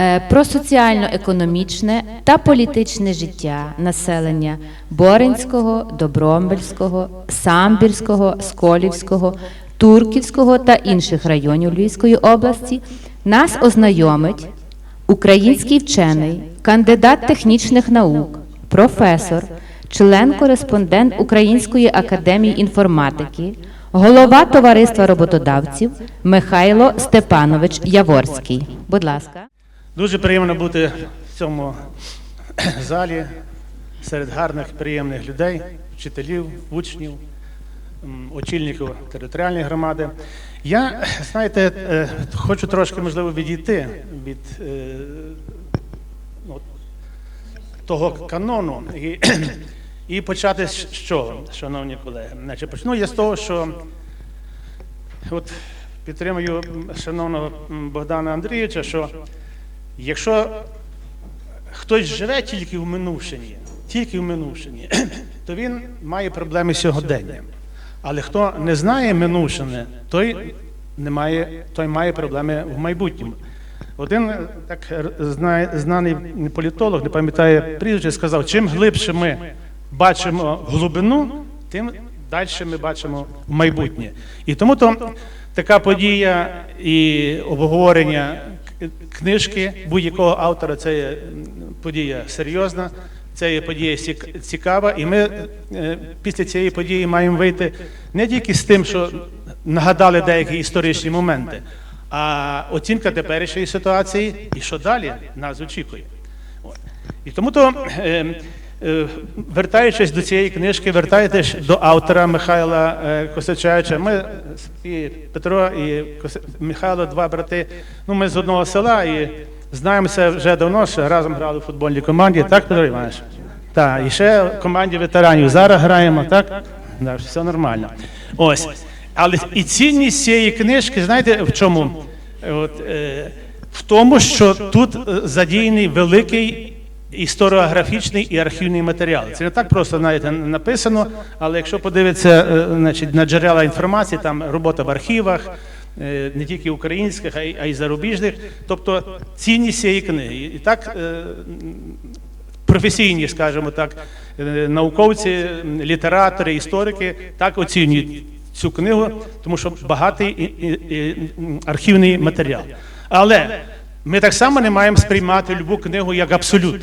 е, про соціально-економічне та політичне життя населення Боринського, Добромбельського, Самбірського, Сколівського, Турківського та інших районів Львівської області нас ознайомить український вчений, кандидат технічних наук, професор, член-кореспондент Української академії інформатики, голова товариства роботодавців Михайло Степанович Яворський. Будь ласка. Дуже приємно бути в цьому залі серед гарних, приємних людей, вчителів, учнів, очільників територіальної громади. Я, знаєте, е, хочу трошки, можливо, відійти від ну, того канону і, і почати з чого, шановні колеги. Значить, почну я з того, що от підтримую шановного Богдана Андрійовича, що Якщо хтось живе тільки в минувшині, тільки в минувшині, то він має проблеми сьогодення. Але хто не знає минувшини, той не має, той має проблеми в майбутньому. Один е, так знає, знаний політолог, не пам'ятає прізвище, сказав, чим глибше ми бачимо глибину, тим далі ми бачимо майбутнє. І тому то така подія і обговорення книжки. Будь-якого автора це є подія серйозна, це є подія цікава, і ми е, після цієї події маємо вийти не тільки з тим, що нагадали деякі історичні моменти, а оцінка теперішньої ситуації і що далі нас очікує. І тому то, е, вертаючись до цієї книжки, вертаєтесь до автора Михайла е, Косачевича. Ми і Петро і Михайло, два брати. Ну, ми з одного села і знаємося вже давно, що разом грали в футбольній команді. Так, Петро Іванович? Так, і ще в команді ветеранів. Зараз граємо, так? Да, все нормально. Ось. Але і цінність цієї книжки, знаєте, в чому? От, е, в тому, що тут е, задіяний великий історіографічний і архівний матеріал. Це не так просто знаєте, написано, але якщо подивитися е, значить, на джерела інформації, там робота в архівах, е, не тільки українських, а й, а й зарубіжних, тобто цінність цієї книги. І так е, професійні, скажімо так, науковці, літератори, історики так оцінюють цю книгу, тому що багатий архівний матеріал. Але ми так само не маємо сприймати любу книгу як абсолют.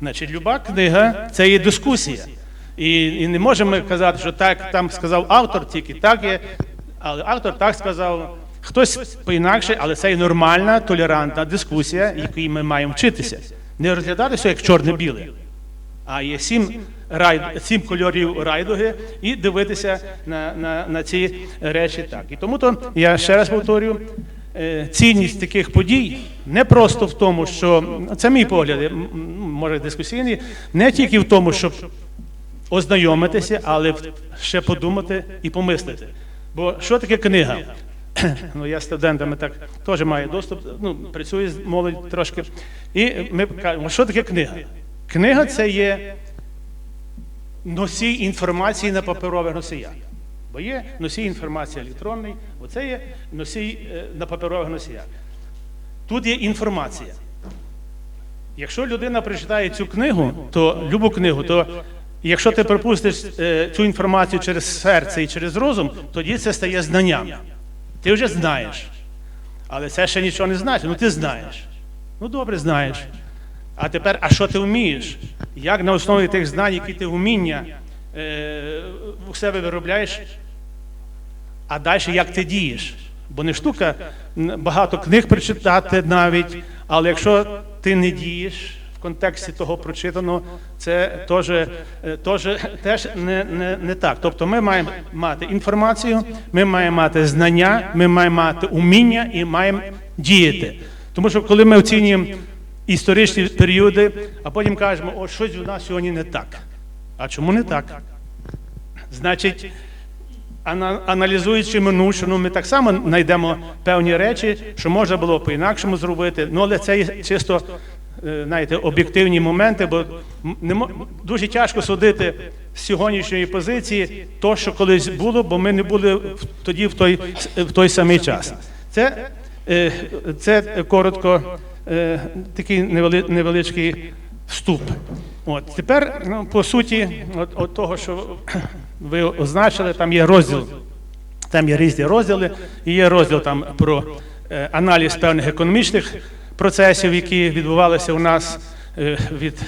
Значить, люба книга це є дискусія. І, і не можемо казати, що так там сказав автор, тільки так є, але автор так сказав. Хтось по-інакше, але це і нормальна, толерантна дискусія, якій ми маємо вчитися. Не розглядатися як чорне-біле, а є сім, рай, сім кольорів райдуги і дивитися на, на, на ці речі так. І тому то я ще раз повторюю, цінність таких подій не просто в тому, що це мій погляд, може дискусійний, не тільки в тому, щоб ознайомитися, але ще подумати і помислити. Бо що таке книга? Ну, я студентами так теж маю доступ, ну, працюю з молодь трошки. І ми кажемо, що таке книга? Книга це є носій інформації на паперових носіях. Бо є носій інформації електронний, оце є носій е, на паперових носіях. Тут є інформація. Якщо людина прочитає цю книгу, то любу книгу, то якщо ти пропустиш е, цю інформацію через серце і через розум, тоді це стає знанням. Ти вже знаєш. Але це ще нічого не значить. Ну ти знаєш. Ну добре знаєш. А тепер, а що ти вмієш? Як на основі тих знань, які ти вміння у себе виробляєш, а далі як ти дієш? Бо не штука багато книг прочитати навіть, але якщо ти не дієш в контексті того прочитаного, це теж, е, теж, теж не, не, не так. Тобто ми маємо мати інформацію, ми маємо мати знання, ми маємо мати уміння і маємо діяти. Тому що коли ми оцінюємо історичні періоди, а потім кажемо, о, щось у нас сьогодні не так. А чому не так? Значить, аналізуючи минувшину, ми так само знайдемо певні речі, що можна було по-інакшому зробити. Ну, але це чисто е, знаєте, об'єктивні моменти, бо дуже тяжко судити з сьогоднішньої позиції то, що колись було, бо ми не були тоді в той, в той самий час. Це, е, це коротко е, такий невели- невеличкий вступ. От тепер, ну, по суті, от, от того, що ви означили, там є розділ. Там є різні розділи, і є розділ там про е, аналіз певних економічних процесів, які відбувалися у нас е, від.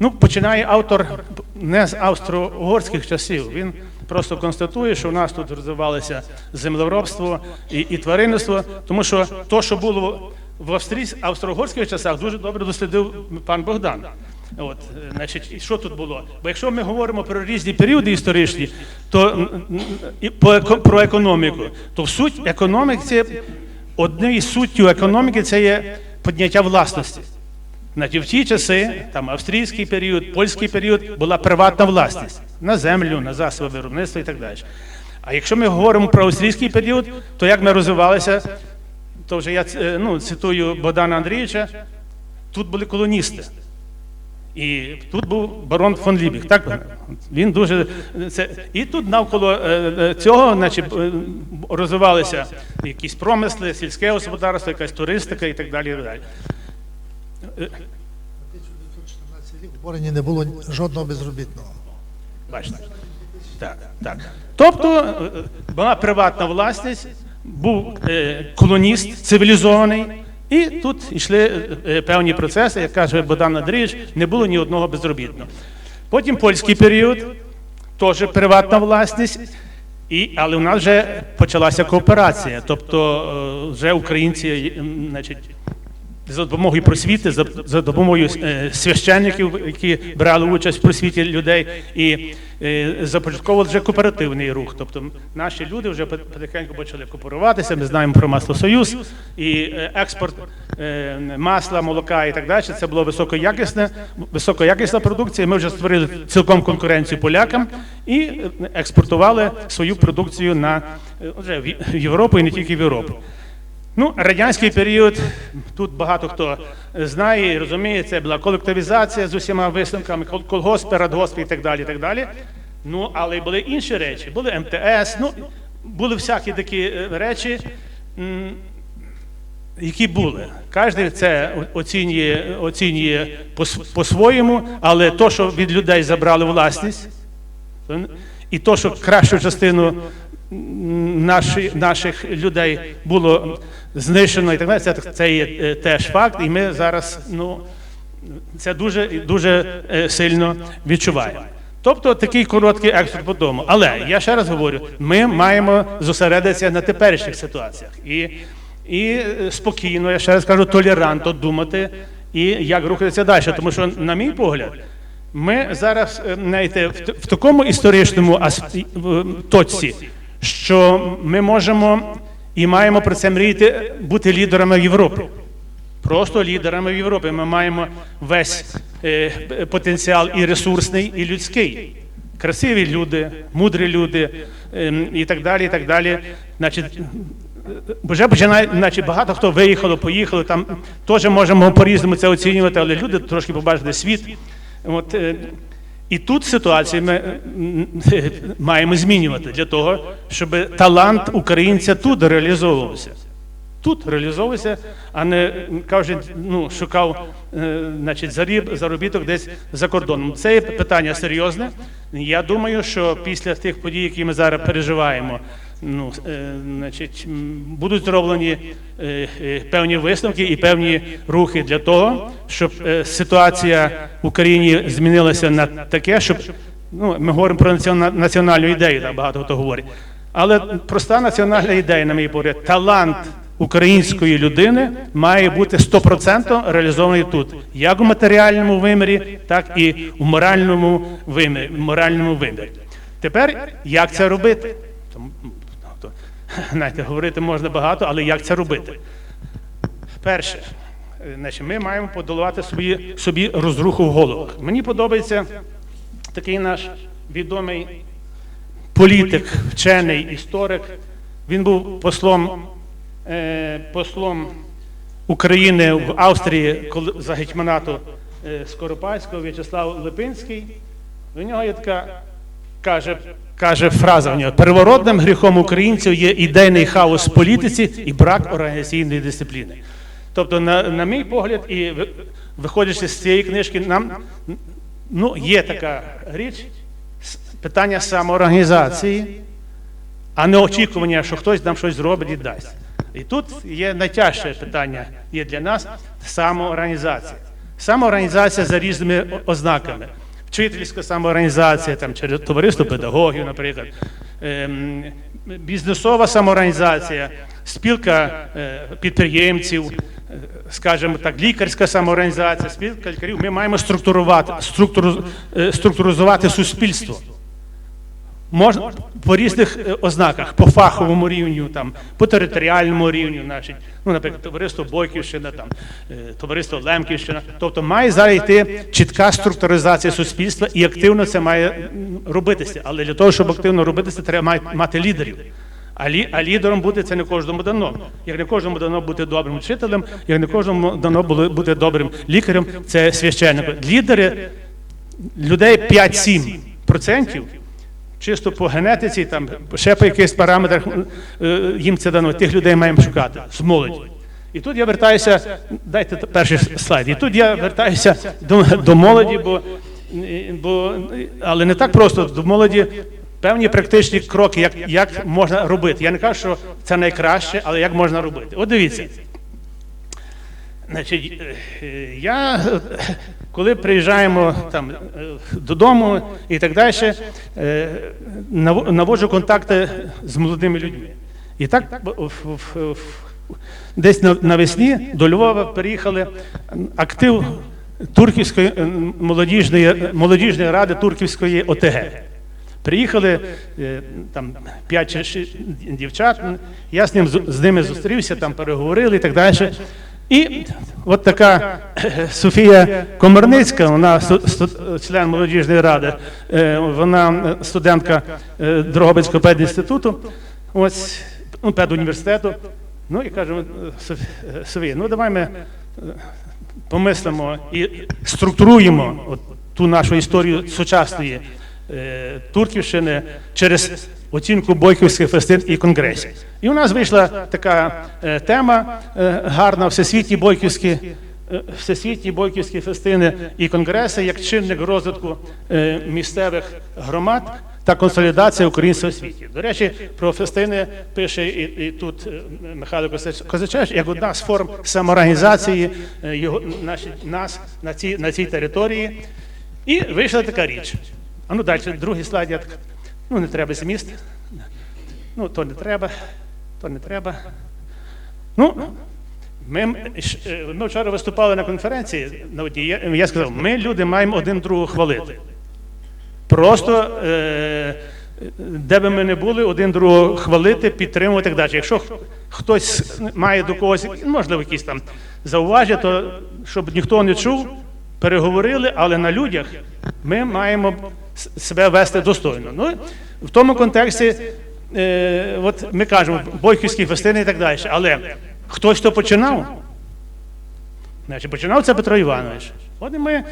Ну, починає автор не з австро-угорських часів. Він просто констатує, що у нас тут розвивалося землеробство і, і тваринництво, тому що то, що було в австро-угорських часах, дуже добре дослідив пан Богдан. От, е, значить, що тут було? Бо якщо ми говоримо про різні періоди історичні, то і по про економіку, то в суть економіки, однією з суттю економіки це є підняття власності. Значить, в ті часи, там австрійський період, польський період, була приватна власність на землю, на засоби виробництва і так далі. А якщо ми говоримо про австрійський період, то як ми розвивалися, то вже я е, ну, цитую Богдана Андрійовича, тут були колоністи. І тут був барон фон Лібіг. Так він дуже це і тут навколо е, е, цього, значить, розвивалися якісь промисли, сільське господарство, якась туристика і так далі. І так далі. в Борині не було жодного безробітного. Бачите? Так, так. Тобто була приватна власність, був е, колоніст цивілізований, і тут йшли е, е, певні процеси, як каже Богдан Андрійович, не було ні одного безробітного. Потім польський період, теж приватна власність. І, але у нас вже почалася кооперація, тобто вже українці, значить, за допомогою просвіти, за, за допомогою е, священників, які брали участь в просвіті людей, і е, започатковували вже кооперативний рух. Тобто наші люди вже пот- потихеньку почали кооперуватися. Ми знаємо про маслосоюз і е, експорт е, масла, молока і так далі. Це було високоякісне, високоякісна продукція. Ми вже створили цілком конкуренцію полякам і е, експортували свою продукцію на е, вже в Європу і не тільки в Європу. Ну, радянський період, тут багато хто знає і розуміє, це була колективізація з усіма висновками, кол- колгоспи, радгоспи і так далі. І так далі. Ну, але були інші речі, були МТС, ну, були всякі такі е, речі, які були. Кожен це оцінює, оцінює по- по-своєму, але то, що від людей забрали власність, і то, що кращу частину наші, наших людей було знищено і так далі, це, це є е, теж факт, і ми зараз ну, це дуже, дуже е, сильно відчуваємо. Тобто такий короткий експорт по тому. Але я ще раз говорю, ми маємо зосередитися на теперішніх ситуаціях. І, і е, спокійно, я ще раз кажу, толерантно думати і як рухатися далі. Тому що, на мій погляд, ми зараз знаєте, в, такому історичному точці, що ми можемо і маємо про це мріяти бути лідерами Європи. Просто лідерами в Європі. Ми маємо весь е, потенціал і ресурсний, і людський. Красиві люди, мудрі люди ем, і так далі. і так далі. Значить, починає, значить, багато хто виїхало, поїхало, там теж можемо по-різному це оцінювати, але люди трошки побачили світ. От, е, і тут ситуацію ми маємо змінювати для того, щоб талант українця тут реалізовувався тут реалізовувався, а не кажуть, ну шукав е, значить, заріб, заробіток десь за кордоном. Це питання серйозне. Я думаю, що після тих подій, які ми зараз переживаємо, ну е, значить, будуть зроблені е, е, певні висновки і певні рухи для того, щоб ситуація в Україні змінилася на таке, щоб ну ми говоримо про націона- національну ідею, так багато хто говорить. Але проста національна ідея, на мій погляд, талант української людини має бути 100% реалізований тут, як у матеріальному вимірі, так і у моральному вимірі. Моральному вимірі. Тепер як це робити? Знаєте, говорити можна багато, але як це робити? Перше, значить, ми маємо подолати собі, собі розруху в головах. Мені подобається такий наш відомий політик, вчений, історик. Він був послом, е, послом України в Австрії за гетьманату е, Скоропадського В'ячеслав Липинський. У нього є така каже, каже фраза в нього: переворотним гріхом українців є ідейний хаос в політиці і брак організаційної дисципліни. Тобто, на, на мій погляд, і ви- виходячи з цієї книжки, нам ну, є така річ, питання самоорганізації, а не очікування, що хтось нам щось зробить і дасть. І тут є найтяжче питання є для нас самоорганізація. Самоорганізація за різними ознаками. Вчительська самоорганізація, там, через товариство педагогів, наприклад, ем, бізнесова самоорганізація, спілка е, підприємців, е, скажімо так, лікарська самоорганізація, спілка лікарів. Ми маємо структурувати, структуру, е, структуризувати суспільство. Можна по різних е, ознаках, по фаховому рівню, там, по територіальному рівню, значить, ну, наприклад, товариство Бойківщина, там, е, товариство Лемківщина. Тобто має зараз йти чітка структуризація суспільства і активно це має робитися. Але для того, щоб активно робитися, треба мати- лідерів. А, лі, а лідером бути це не кожному дано. Як не кожному дано бути добрим вчителем, як не кожному дано було бути добрим лікарем, це священником. Лідери людей 5-7 процентів чисто по генетиці, там ще по якихось параметрах е, їм це дано. Тих людей маємо шукати з молоді. І тут я вертаюся, дайте перший слайд. І тут я вертаюся до, до молоді, бо, бо але не так просто до молоді. Певні практичні кроки, як, як можна робити. Я не кажу, що це найкраще, але як можна робити. От дивіться. Значить, е, я коли приїжджаємо там е, додому і так далі, е, наводжу контакти з молодими людьми. І так десь на- навесні до Львова переїхали актив Турківської е, молодіжної, молодіжної ради Турківської ОТГ. Приїхали там 5 чи 6 дівчат. Я з ним з ними зустрівся, там переговорили і так далі. І от така Софія Комарницька, вона член молодіжної ради, е, вона студентка е, Дрогобицького педінституту, ось ну, педуніверситету. Ну і кажемо, Софія, ну давай ми е, помислимо і структуруємо от ту нашу історію сучасної Турківщини через оцінку бойківських фестин і конгресів. І у нас вийшла така е, тема е, гарна всесвітні бойківські. е, Всесвітні бойківські фестини і конгреси як чинник розвитку місцевих громад та консолідація українського світі. До речі, про фестини пише і, і тут Михайло Козач- Козачевич як одна з форм самоорганізації його наші, нас на цій, на цій території. І вийшла така річ. А ну далі, другий слайд. Я так, ну не треба зміст. Ну, то не треба, то не треба. Ну, ми, ми вчора виступали на конференції на одній. Я, сказав, ми люди маємо один другого хвалити. Просто е, де би ми не були, один другого хвалити, підтримувати так далі. Якщо хтось має до когось, можливо, якісь там зауваження, то щоб ніхто не чув, переговорили, але на людях ми маємо себе вести достойно. Ну, в тому контексті, е, от ми кажемо, бойківські фестини і так далі, але хтось то починав. Значить, починав це Петро Іванович. От ми е,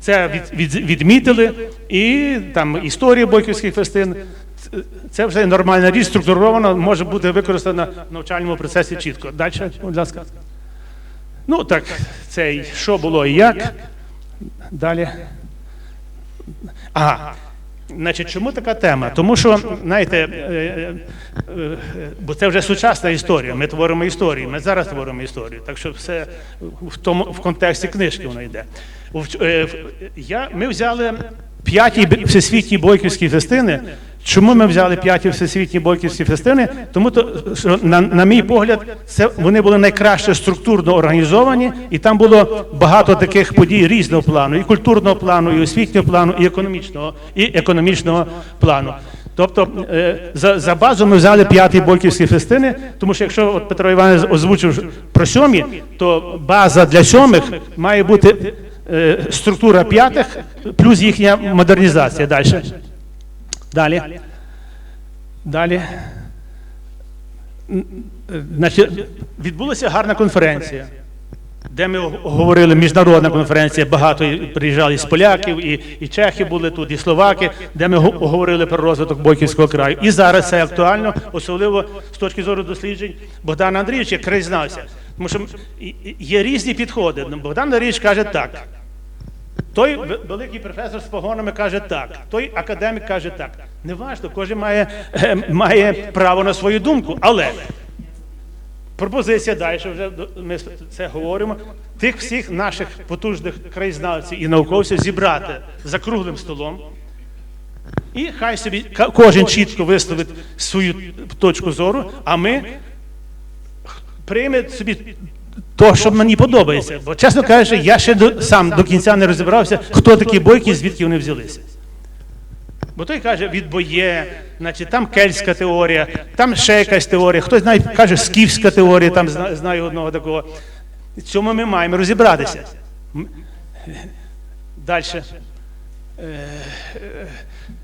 це від, від, відмітили, і там історія бойківських фестин. це- вже нормальна річ, структурована, може бути використана в навчальному процесі чітко. Далі, будь ласка. Ну так, це що було і як. Далі. Ага. Значить, чому така тема? Тому що, знаєте, е, е, е, бо це вже сучасна історія. Ми творимо історію. Ми зараз творимо історію. Так що все в тому в контексті книжки воно йде. Я, ми взяли п'яті всесвітній всесвітні бойківські фестини. Чому ми взяли п'яті всесвітні бойківські фестини? Тому то, що на, на мій погляд, це вони були найкраще структурно організовані, і там було багато таких подій різного плану, і культурного плану, і освітнього плану, і економічного, і економічного плану. Тобто е, за, за базу ми взяли п'яті бойківські фестини, тому що якщо от Петро Іванович озвучив про сьомі, то база для сьомих має бути е, структура п'ятих плюс їхня модернізація. Далі. Далі. Далі. Е, Значить, відбулася гарна конференція, де ми говорили, міжнародна конференція, багато приїжджали з поляків, і, і чехи були тут, і словаки, де ми говорили про розвиток Бойківського краю. І зараз це актуально, особливо з точки зору досліджень Богдана Андрійовича, як краєзнавця. Тому що є різні підходи. Богдан Наріч каже так. Той великий професор з погонами каже так, той академік каже так. Неважно, кожен має, е, має право на свою думку, але пропозиція далі, вже ми це говоримо. Тих всіх наших потужних краєзнавців і науковців зібрати за круглим столом. І хай собі кожен чітко висловить свою точку зору, а ми прийме собі то, що мені подобається. Бо, чесно кажучи, я ще до, сам до кінця не розібрався, хто такі бойки, звідки вони взялися. Бо той каже, від боє, значить, там кельтська теорія, там ще якась теорія, хтось знає, каже, скіфська теорія, там зна- знаю одного такого. Цьому ми маємо розібратися. Далі.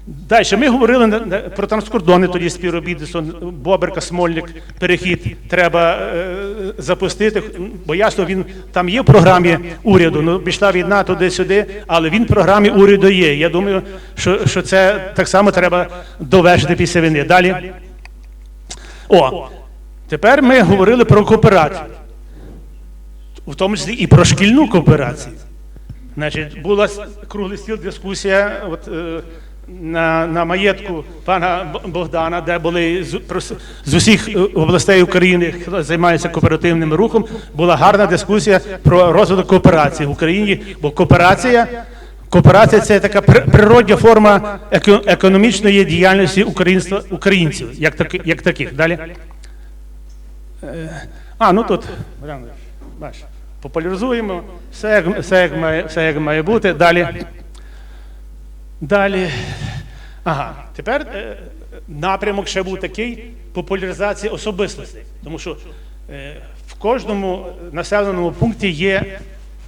Далі ми говорили про транскордони тоді співробітництво, Боберка, Смольник, перехід треба е, запустити. Бо ясно, він там є в програмі уряду. Ну пішла війна туди-сюди, але він в програмі уряду є. Я думаю, що, що це так само треба довершити після війни. Далі. О, тепер ми говорили про кооперацію, в тому числі і про шкільну кооперацію. Значить, була круглий стіл дискусія от, е, на, на маєтку пана Богдана, де були з, з усіх е, областей України, хто займається кооперативним рухом. Була гарна дискусія про розвиток кооперації в Україні, бо кооперація. Кооперація це така при- природня форма еко- економічної діяльності українства українців, як, таки, як таких. Далі. Е, А, ну тут, бачиш, популяризуємо, все як, все, як має, все як має бути. Далі. Далі. Ага, тепер е, напрямок ще був такий популяризація особистостей. Тому що е, в кожному населеному пункті є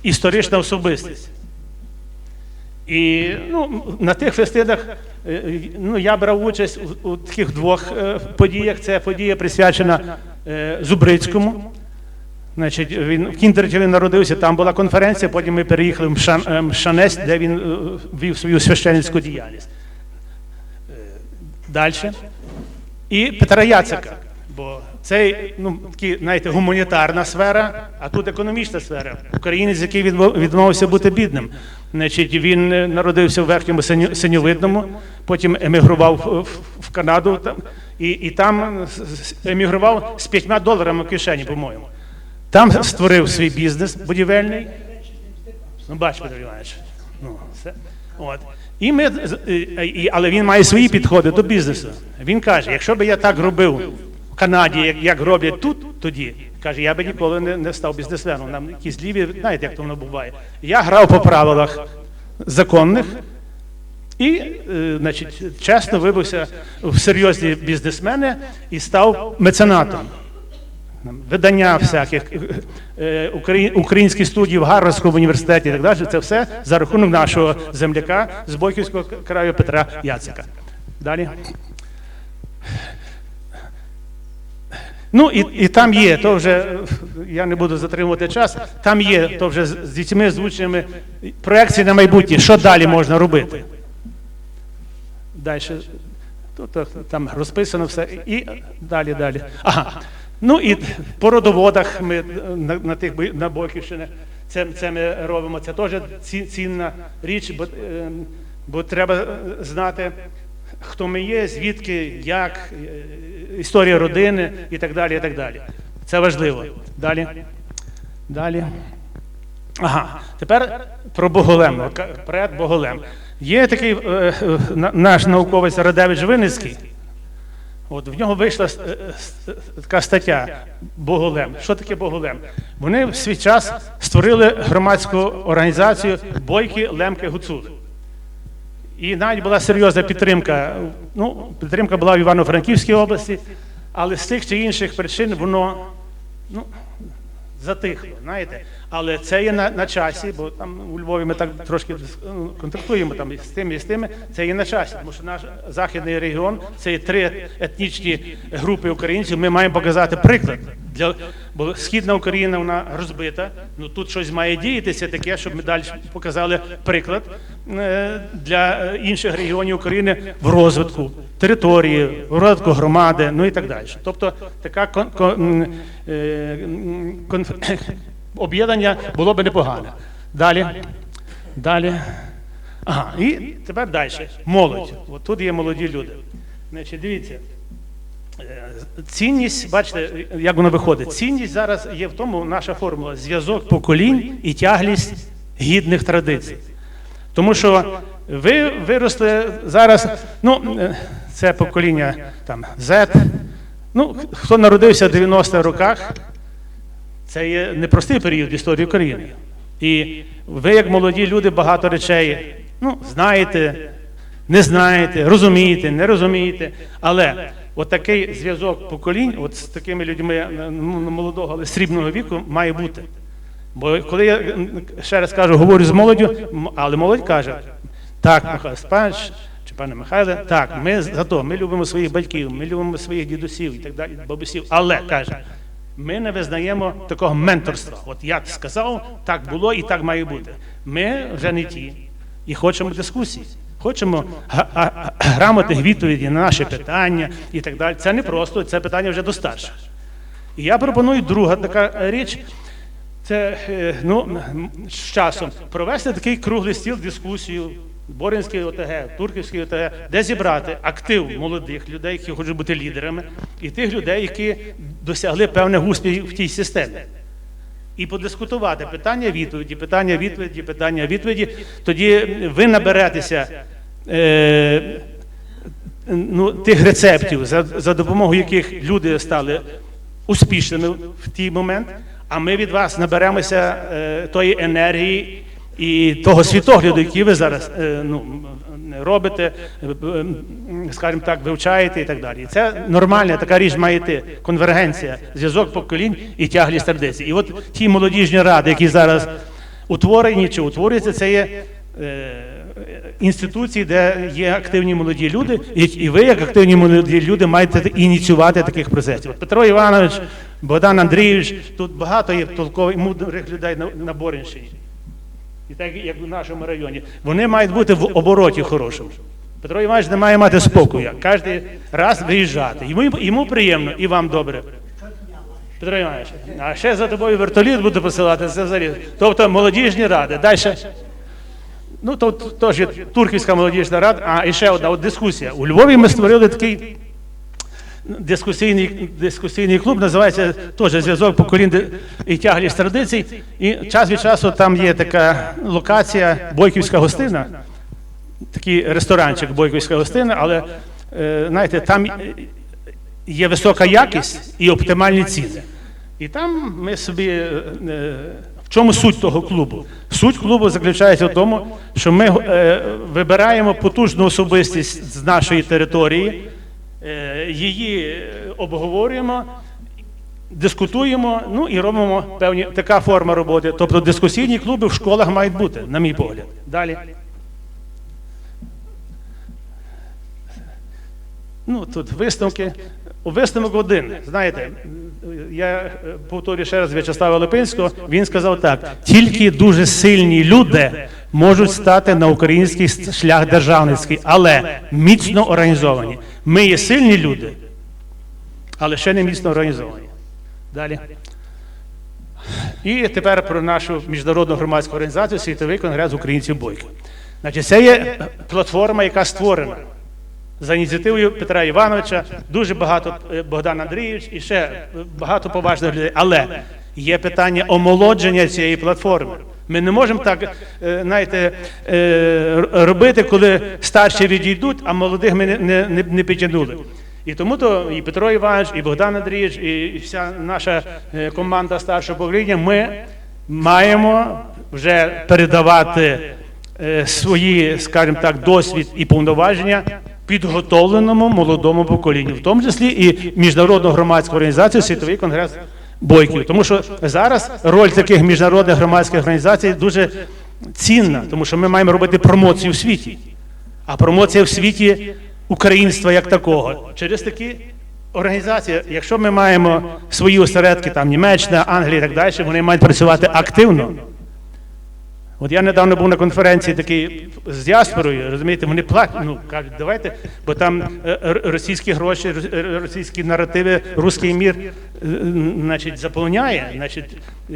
історична особистість. І ну, на тих фестидах е, ну, я брав участь у, у таких двох е, подіях. Це подія присвячена е, Зубрицькому. Значить, він в Кіндерчеві народився, там була конференція, потім ми переїхали в Мшан, е, Мшанець, де він е, вів свою священницьку діяльність. Далі. І Петра Яцика. Бо це ну, такі, знаєте, гуманітарна сфера, а тут економічна сфера. Українець, який відмовився бути бідним. Значить, він е, народився в верхньому синьовидному, потім емігрував в- Канаду і, і там емігрував з п'ятьма доларами в кишені, по-моєму. Там створив свій бізнес будівельний. Ну, бач, Петро Іванович. Ну, все. От. І ми, і- але він має свої підходи до бізнесу. Він каже, якщо б я так робив в Канаді, як, як роблять тут тоді, каже, я би ніколи не, не став бізнесменом. Нам якісь ліві, знаєте, як то воно буває. Я грав по правилах законних і, е, значить, чесно вибився в серйозні бізнесмени і став меценатом видання всяких, е, українські студії в Гарвардському університеті і так далі. Це все за рахунок нашого земляка з Бойківського краю Петра Яцика. Далі. Ну і, і там є, то вже я не буду затримувати час. Там є то вже з дітьми, з учнями проекції на майбутнє, що далі можна робити. Далі. Тут там розписано все. І далі, далі. Ага. Ну і по родоводах ми е, на, на тих на Бойківщині це, це ми робимо. Це теж цінна річ, бо, е, бо треба е, знати, хто ми є, звідки, як, е, історія родини і так далі. і так далі. Це важливо. Далі. Далі. Ага, тепер про Боголем, проект Боголем. Є такий е, наш науковець Радевич Винницький. От в нього вийшла е, е, с- така стаття Боголем. Що таке Боголем? Вони в свій час створили громадську організацію Бойки Лемки Гуцул. І навіть була серйозна підтримка. Ну, підтримка була в Івано-Франківській області, але з тих чи інших причин воно ну, затихло, знаєте. Але це є на, на часі, бо там у Львові ми так трошки ну, контактуємо там з тими і з тими. Це є на часі, тому що наш західний регіон це є три етнічні групи українців. Ми маємо показати приклад для Бо східна Україна вона розбита. Ну тут щось має діятися таке, щоб ми далі показали приклад е, для е, інших регіонів України в розвитку території, в розвитку громади, ну і так далі. Тобто така кон, кон, е, м, конф- об'єднання було би непогане. Далі. Далі. Ага, і тепер далі. Молодь. От тут є молоді люди. Значить, дивіться. Е, Цінність, бачите, як воно виходить. Цінність зараз є в тому, наша формула зв'язок поколінь і тяглість гідних традицій. Тому що ви виросли зараз, ну, е, це покоління там Z. Ну, хто народився в 90-х роках, це є непростий період в історії України. І ви, як молоді люди, багато речей ну, знаєте, не знаєте, розумієте, не розумієте. Але от зв'язок поколінь, от з такими людьми е, ну, молодого, але срібного віку, має бути. Бо коли я ще раз кажу, говорю з молоддю, але молодь каже, так, Михайло Степанович, чи пане Михайле, так, ми за то, ми любимо своїх батьків, ми любимо своїх дідусів і так далі, бабусів. Але каже, ми не визнаємо такого менторства. От я сказав, так було і так має бути. Ми вже не ті і хочемо дискусії. Хочемо грамотних відповідей на наші питання і так далі. Це не просто, це питання вже до старших. І я пропоную друга така річ. Це е, ну, з часом провести такий круглий стіл, дискусію, Боринський ОТГ, Турківський ОТГ, де зібрати актив молодих людей, які хочуть бути лідерами, і тих людей, які досягли певних успіхів в тій системі. І подискутувати питання відповіді, питання відповіді, питання відповіді. Тоді ви наберетеся е, ну, тих рецептів, за, за допомогою яких люди стали успішними в той момент, а ми від вас наберемося е, тої енергії і того світогляду, який ви зараз е, ну, робите, е, скажімо так, вивчаєте і так далі. Це нормальна така річ має йти, конвергенція, зв'язок поколінь і тяглість традицій. І от ті молодіжні ради, які зараз утворені чи утворюються, це є е, інституції, де є активні молоді люди, і, ви, як активні молоді люди, маєте ініціювати таких процесів. От Петро Іванович, Богдан Андрійович, тут багато є толкових мудрих людей на Боринщині. І так як в нашому районі. Вони мають бути в обороті хорошому. Петро Іванович не має мати спокою. Кожен раз виїжджати. Йому, йому приємно і вам добре. Петро Іванович, а ще за тобою вертоліт буду посилати, це взагалі. Тобто молодіжні ради. Далі. Ну, то теж Турківська молодіжна рада, а і ще одна от дискусія. У Львові ми створили такий дискусійний, дискусійний клуб, називається теж зв'язок поколінь і тяглість традицій. І час від часу там є така локація Бойківська гостина, такий ресторанчик Бойківська гостина, але е, знаєте, там є висока якість і оптимальні ціни. І там ми собі. е, е, В чому суть того клубу? Суть клубу заключається в тому, що ми е, вибираємо потужну особистість з нашої території, її е, обговорюємо, дискутуємо, ну і робимо певні така форма роботи. Тобто дискусійні клуби в школах мають бути, на мій погляд. Далі. Ну, тут висновки. Висновок один. Знаєте, я е, повторюю ще раз В'ячеслава Липинського, він сказав так: тільки дуже сильні люди можуть стати на український шлях державницький, але міцно організовані. Ми є сильні люди, але ще не міцно організовані. Далі. І тепер про нашу міжнародну громадську організацію Світовий конгрес українців бойки. Значить, це є платформа, яка створена за ініціативою Петра Івановича, дуже багато е, Богдан Андрійович і ще багато поважних людей. Але є питання омолодження цієї платформи. Ми не можемо так, е, знаєте, е, робити, коли старші відійдуть, а молодих ми не, не, не, підтягнули. І тому то і Петро Іванович, і Богдан Андрійович, і вся наша е, команда старшого покоління, ми маємо вже передавати свої, скажімо так, досвід і повноваження підготовленому молодому поколінню, в тому числі і міжнародну громадську організацію Світовий конгрес бойків. Тому що зараз роль таких міжнародних громадських організацій дуже цінна, тому що ми маємо робити промоцію в світі. А промоція в світі українства як такого через такі організація, якщо ми маємо свої осередки, там Німеччина, Англія і так далі, вони мають працювати активно. От я недавно був на конференції такий з діаспорою, розумієте, вони платять, ну кажуть, давайте, бо там е, російські гроші, е, російські наративи, русський мір, е, значить, заповняє, значить, е,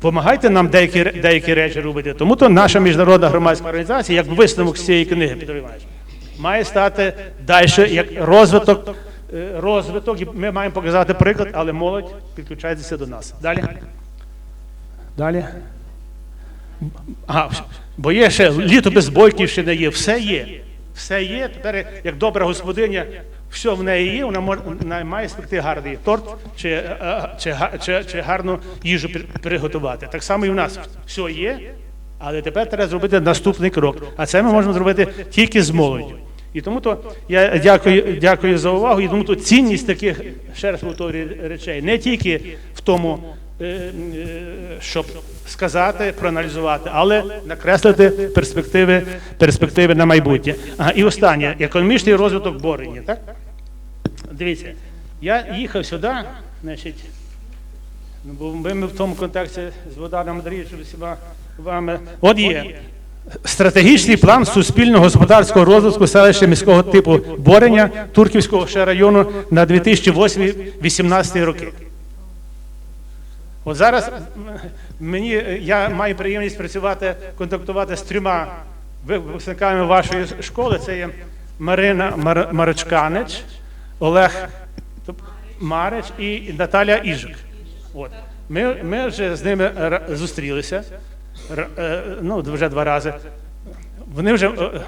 Помагайте нам деякі, деякі речі робити. Тому то наша міжнародна громадська організація, як висновок з цієї книги, Петро Іванович, має стати далі як розвиток, е, розвиток, і ми маємо показати приклад, але молодь підключається до нас. Далі. Далі. Ага, бо є ще літо без Бойківщини є, все є. Все є. Тепер, як добра господиня, все в неї є, вона може має спекти гарний торт чи, е, е, чи, чи, чи гарну їжу при- приготувати. Так само і в нас все є, але тепер треба зробити наступний крок. А це ми можемо зробити тільки з молоддю. І тому то я дякую, дякую за увагу. І тому то цінність таких, ще раз повторюю, речей не тільки в тому, щоб сказати, проаналізувати, але накреслити перспективи, перспективи на майбутнє. Ага, і останнє економічний розвиток Борені. Так? Дивіться, я їхав сюди, значить, ну, бо ми, в тому контексті з Богданом Андрійовичем всіма вами. От є стратегічний план суспільного господарського розвитку селища міського типу Борення Турківського ще району на 2008-2018 роки. От зараз мені е, я маю приємність працювати, контактувати з трьома випускниками вашої школи. Це є Марина Мар- Маричканич, Олег Марич і Наталя Іжик. От. Ми, ми вже з ними зустрілися е, ну, вже два рази. Вони вже е,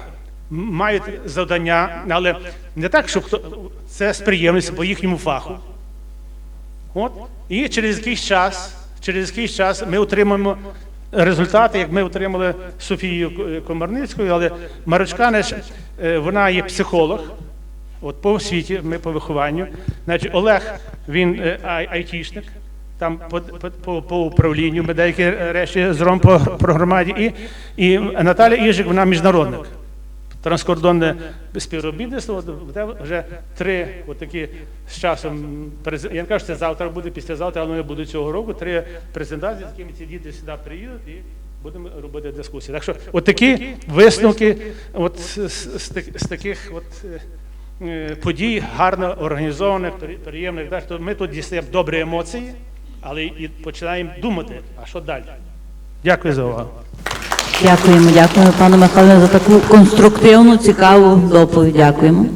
мають завдання, але не так, щоб це з приємністю по їхньому фаху. От. І через якийсь час, через якийсь час ми отримаємо результати, як ми отримали Софію К- Комарницькою, але Марочканеш, е, вона є психолог. От по освіті, ми по вихованню. Значить, Олег, він е, ай- айтішник, там по, по, по, управлінню, ми деякі речі зробимо по, по громаді. І, і Наталя Іжик, вона міжнародник транскордонне співробітництво, буде вже три отакі з часом. Я не кажу, що це завтра буде, післязавтра, але вони будуть цього року. Три презентації, з якими ці діти сюди приїдуть і будемо робити дискусії. Так що, от такі висновки, от з, таких от. е, е, Подій гарно організованих, приємних. Ми тут дістаємо добрі емоції, але і починаємо думати, а що далі. Дякую за увагу. Дякуємо, дякуємо, пане Михайло, за таку конструктивну, цікаву доповідь. Дякуємо.